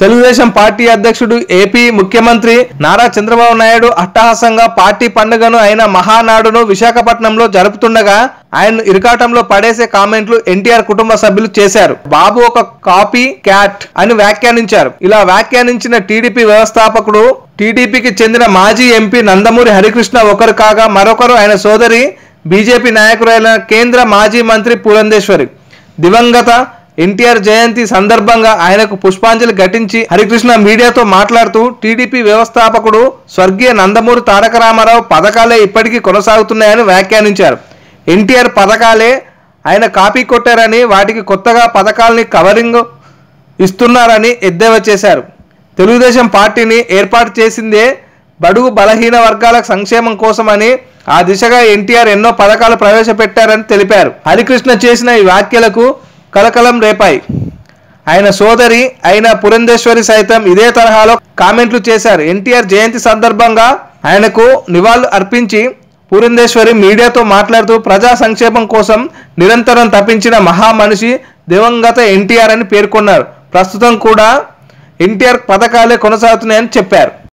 Telugu Desam party అధ్యక్షుడు AP ముఖ్యమంత్రి నారా చంద్రబాబు నాయుడు అట్టహాసంగా పార్టీ పండుగను అయిన మహానాడును విశాఖపట్నంలో జరుపుతుండగా ఆయన ఇరకాటంలో పడేసే కామెంట్లు ఎన్టీఆర్ కుటుంబ సభ్యులు చేశారు. బాబు ఒక కాపీ క్యాట్ అని వ్యాఖ్యానించారు. ఇలా వ్యాఖ్యానించిన టీడీపీ వ్యవస్థాపకుడు టీడీపీకి చెందిన మాజీ ఎంపీ నందమూరి హరికృష్ణ ఒకరు కాగా మరొకరు ఆయన సోదరి బీజేపీ నాయకురైన కేంద్ర మాజీ మంత్రి పురంధేశ్వరి. దివంగత ఎన్టీఆర్ జయంతి సందర్భంగా ఆయనకు పుష్పాంజలి ఘటించి హరికృష్ణ మీడియాతో మాట్లాడుతూ టీడీపీ వ్యవస్థాపకుడు స్వర్గీయ నందమూరి తారక రామారావు పథకాలే ఇప్పటికీ కొనసాగుతున్నాయని వ్యాఖ్యానించారు. ఎన్టీఆర్ పథకాలే ఆయన కాపీ కొట్టారని వాటికి కొత్తగా పథకాల్ని కవరింగ్ ఇస్తున్నారని ఎద్దేవా చేశారు. తెలుగుదేశం పార్టీని ఏర్పాటు చేసిందే బడుగు బలహీన వర్గాల సంక్షేమం కోసమని ఆ దిశగా ఎన్టీఆర్ ఎన్నో పథకాలు ప్రవేశపెట్టారని తెలిపారు. హరికృష్ణ చేసిన ఈ వ్యాఖ్యలకు కలకలం రేపాయి. ఆయన సోదరి అయిన పురంధేశ్వరి సైతం ఇదే తరహాలో కామెంట్లు చేశారు. ఎన్టీఆర్ జయంతి సందర్భంగా ఆయనకు నివాళులు అర్పించి పురంధేశ్వరి మీడియాతో మాట్లాడుతూ ప్రజా సంక్షేమం కోసం నిరంతరం తప్పించిన మహామనిషి దివంగత ఎన్టీఆర్ అని పేర్కొన్నారు. ప్రస్తుతం కూడా ఎన్టీఆర్ పథకాలే కొనసాగుతున్నాయని చెప్పారు.